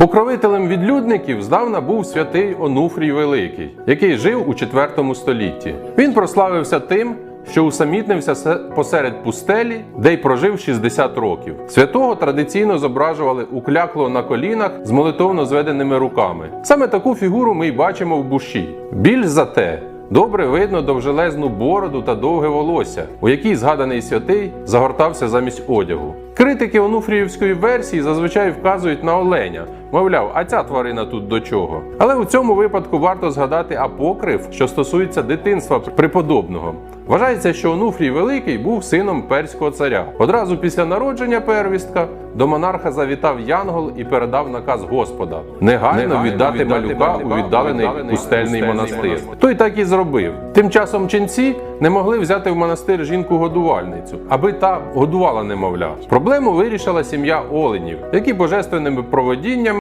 Покровителем відлюдників здавна був святий Онуфрій Великий, який жив у IV столітті. Він прославився тим, що усамітнився посеред пустелі, де й прожив 60 років. Святого традиційно зображували уклякло на колінах з молитовно зведеними руками. Саме таку фігуру ми й бачимо в буші. Більш за те, Добре видно довжелезну бороду та довге волосся, у якій згаданий святий загортався замість одягу. Критики онуфріївської версії зазвичай вказують на оленя, мовляв, а ця тварина тут до чого. Але у цьому випадку варто згадати апокриф, що стосується дитинства преподобного. Вважається, що Онуфрій Великий був сином перського царя. Одразу після народження первістка до монарха завітав Янгол і передав наказ Господа негайно, віддати, малюка у віддалений пустельний монастир. Той так і зробив. Тим часом ченці не могли взяти в монастир жінку-годувальницю, аби та годувала немовля. Проблему вирішила сім'я Оленів, які божественними проводіннями